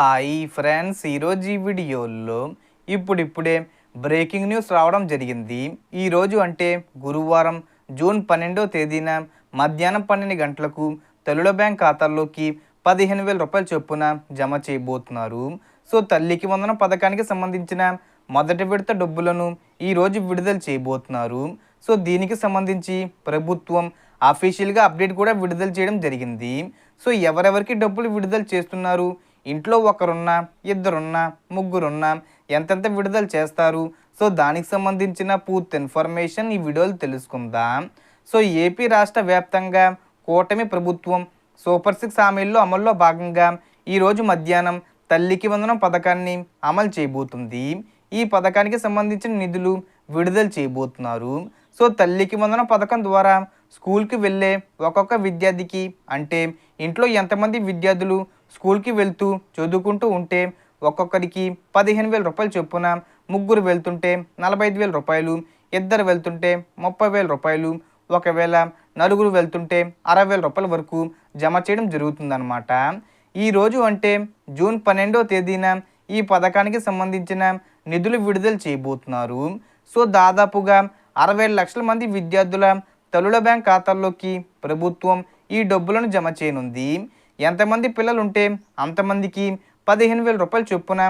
Hi friends ఈరోజు ఈ వీడియోలో ఇప్పుడిప్పుడే బ్రేకింగ్ న్యూస్ రావడం జరిగింది. ఈరోజు అంటే గురువారం జూన్ పన్నెండో తేదీన మధ్యాహ్నం పన్నెండు గంటలకు తల్లుల బ్యాంక్ ఖాతాల్లోకి పదిహేను వేల రూపాయల చొప్పున జమ చేయబోతున్నారు. సో తల్లికి వందన పథకానికి సంబంధించిన మొదటి విడత డబ్బులను ఈరోజు విడుదల చేయబోతున్నారు. సో దీనికి సంబంధించి ప్రభుత్వం అఫీషియల్గా అప్డేట్ కూడా విడుదల చేయడం జరిగింది. సో ఎవరెవరికి డబ్బులు విడుదల చేస్తున్నారు? ఇంట్లో ఒకరున్నా ఇద్దరున్నా ముగ్గురున్నా ఎంతెంత విడుదల చేస్తారు? సో దానికి సంబంధించిన పూర్తి ఇన్ఫర్మేషన్ ఈ వీడియోలు తెలుసుకుందాం. సో ఏపీ రాష్ట్ర వ్యాప్తంగా కూటమి ప్రభుత్వం సూపర్ సిక్స్ హామీల్లో అమల్లో భాగంగా ఈరోజు మధ్యాహ్నం తల్లికి వందనం పథకాన్ని అమలు చేయబోతుంది. ఈ పథకానికి సంబంధించిన నిధులు విడుదల చేయబోతున్నారు. సో తల్లికి వందనం పథకం ద్వారా స్కూల్కి వెళ్ళే ఒక్కొక్క విద్యార్థికి అంటే ఇంట్లో ఎంతమంది విద్యార్థులు స్కూల్కి వెళ్తూ చదువుకుంటూ ఉంటే ఒక్కొక్కరికి పదిహేను వేల రూపాయలు చొప్పున ముగ్గురు వెళ్తుంటే నలభై ఐదు వేల రూపాయలు ఇద్దరు వెళ్తుంటే ముప్పై వేల రూపాయలు ఒకవేళ నలుగురు వెళ్తుంటే అరవై వేల రూపాయల వరకు జమ చేయడం జరుగుతుందన్నమాట. ఈరోజు అంటే జూన్ పన్నెండో తేదీన ఈ పథకానికి సంబంధించిన నిధులు విడుదల చేయబోతున్నారు. సో దాదాపుగా అరవై లక్షల మంది విద్యార్థుల తల్లుల బ్యాంక్ ఖాతాల్లోకి ప్రభుత్వం ఈ డబ్బులను జమ చేయనుంది. ఎంతమంది పిల్లలు ఉంటే అంతమందికి పదిహేను వేల రూపాయల చొప్పున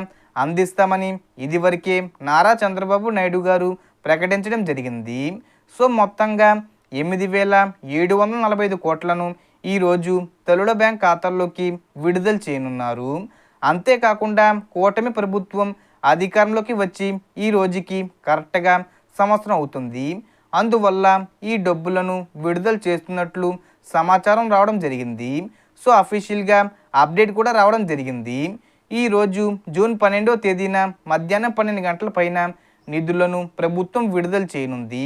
అందిస్తామని ఇదివరకే నారా చంద్రబాబు నాయుడు గారు ప్రకటించడం జరిగింది. సో మొత్తంగా ఎనిమిది వేల ఏడు వందల నలభై ఐదు కోట్లను ఈరోజు తల్లుల బ్యాంక్ ఖాతాల్లోకి విడుదల చేయనున్నారు. అంతేకాకుండా కూటమి ప్రభుత్వం అధికారంలోకి వచ్చి ఈ రోజుకి కరెక్ట్గా సంవత్సరం అవుతుంది. అందువల్ల ఈ డబ్బులను విడుదల చేస్తున్నట్లు సమాచారం రావడం జరిగింది. సో అఫీషియల్గా అప్డేట్ కూడా రావడం జరిగింది. ఈరోజు జూన్ పన్నెండో తేదీన మధ్యాహ్నం పన్నెండు గంటల పైన నిధులను ప్రభుత్వం విడుదల చేయనుంది.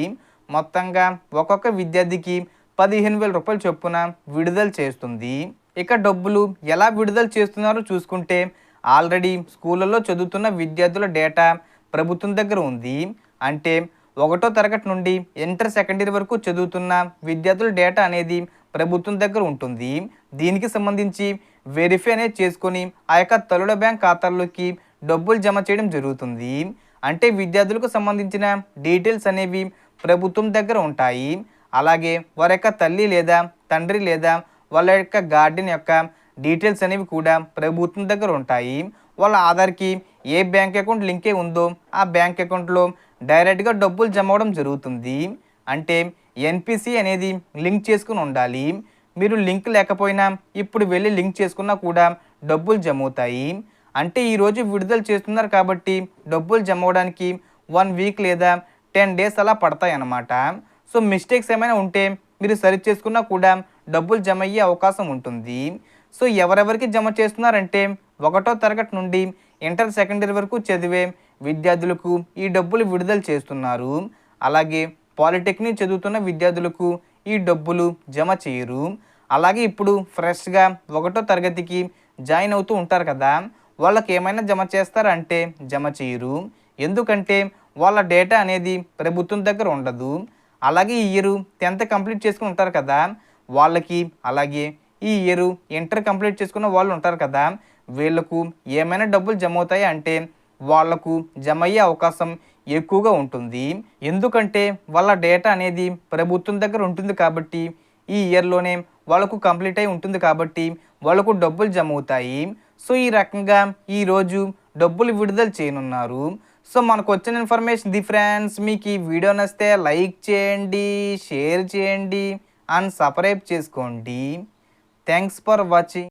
మొత్తంగా ఒక్కొక్క విద్యార్థికి పదిహేను వేల రూపాయల చొప్పున విడుదల చేస్తుంది. ఇక డబ్బులు ఎలా విడుదల చేస్తున్నారో చూసుకుంటే ఆల్రెడీ స్కూళ్ళల్లో చదువుతున్న విద్యార్థుల డేటా ప్రభుత్వం దగ్గర ఉంది. అంటే ఒకటో తరగతి నుండి ఇంటర్ సెకండరీ వరకు చదువుతున్న విద్యార్థుల డేటా అనేది ప్రభుత్వం దగ్గర ఉంటుంది. దీనికి సంబంధించి వెరిఫై అనేది చేసుకొని ఆ యొక్క తల్లుల బ్యాంక్ ఖాతాల్లోకి డబ్బులు జమ చేయడం జరుగుతుంది. అంటే విద్యార్థులకు సంబంధించిన డీటెయిల్స్ అనేవి ప్రభుత్వం దగ్గర ఉంటాయి. అలాగే వారి యొక్క తల్లి లేదా తండ్రి లేదా వాళ్ళ యొక్క గార్డెన్ యొక్క డీటెయిల్స్ అనేవి కూడా ప్రభుత్వం దగ్గర ఉంటాయి. వాళ్ళ ఆధార్కి ఏ బ్యాంక్ అకౌంట్ లింకే ఉందో ఆ బ్యాంక్ అకౌంట్లో డైరెక్ట్గా డబ్బులు జమ అవడం జరుగుతుంది. అంటే ఎన్పిసి అనేది లింక్ చేసుకుని ఉండాలి. మీరు లింక్ లేకపోయినా ఇప్పుడు వెళ్ళి లింక్ చేసుకున్నా కూడా డబ్బులు జమ అవుతాయి అంటే ఈరోజు విడుదల చేస్తున్నారు కాబట్టి డబ్బులు జమ అవడానికి వన్ వీక్ లేదా టెన్ డేస్ అలా పడతాయి అన్నమాట సో మిస్టేక్స్ ఏమైనా ఉంటే మీరు సరి చేసుకున్నా కూడా డబ్బులు జమ అయ్యే అవకాశం ఉంటుంది. సో ఎవరెవరికి జమ చేస్తున్నారంటే ఒకటో తరగతి నుండి ఇంటర్ సెకండరీ వరకు చదివే విద్యార్థులకు ఈ డబ్బులు విడుదల చేస్తున్నారు. అలాగే పాలిటెక్నిక్ చదువుతున్న విద్యార్థులకు ఈ డబ్బులు జమ చేయరు. అలాగే ఇప్పుడు ఫ్రెష్గా ఒకటో తరగతికి జాయిన్ అవుతూ ఉంటారు కదా వాళ్ళకి ఏమైనా జమ చేస్తారంటే జమ చేయరు. ఎందుకంటే వాళ్ళ డేటా అనేది ప్రభుత్వం దగ్గర ఉండదు. అలాగే ఈ ఇయర్ టెన్త్ కంప్లీట్ చేసుకుని ఉంటారు కదా వాళ్ళకి అలాగే ఈ ఇయర్ ఇంటర్ కంప్లీట్ చేసుకున్న వాళ్ళు ఉంటారు కదా వీళ్ళకు ఏమైనా డబ్బులు జమ అవుతాయి అంటే వాళ్ళకు జమ అయ్యే అవకాశం ఎక్కువగా ఉంటుంది. ఎందుకంటే వాళ్ళ డేటా అనేది ప్రభుత్వం దగ్గర ఉంటుంది కాబట్టి ఈ ఇయర్లోనే వాళ్ళకు కంప్లీట్ అయి ఉంటుంది కాబట్టి వాళ్ళకు డబ్బులు జమ అవుతాయి. సో ఈ రకంగా ఈరోజు డబ్బులు విడుదల చేయనున్నారు. సో మనకు వచ్చిన ఇన్ఫర్మేషన్ ది ఫ్రెండ్స్ మీకు ఈ వీడియో నచ్చితే లైక్ చేయండి షేర్ చేయండి అండ్ సబ్స్క్రైబ్ చేసుకోండి. Thanks for watching.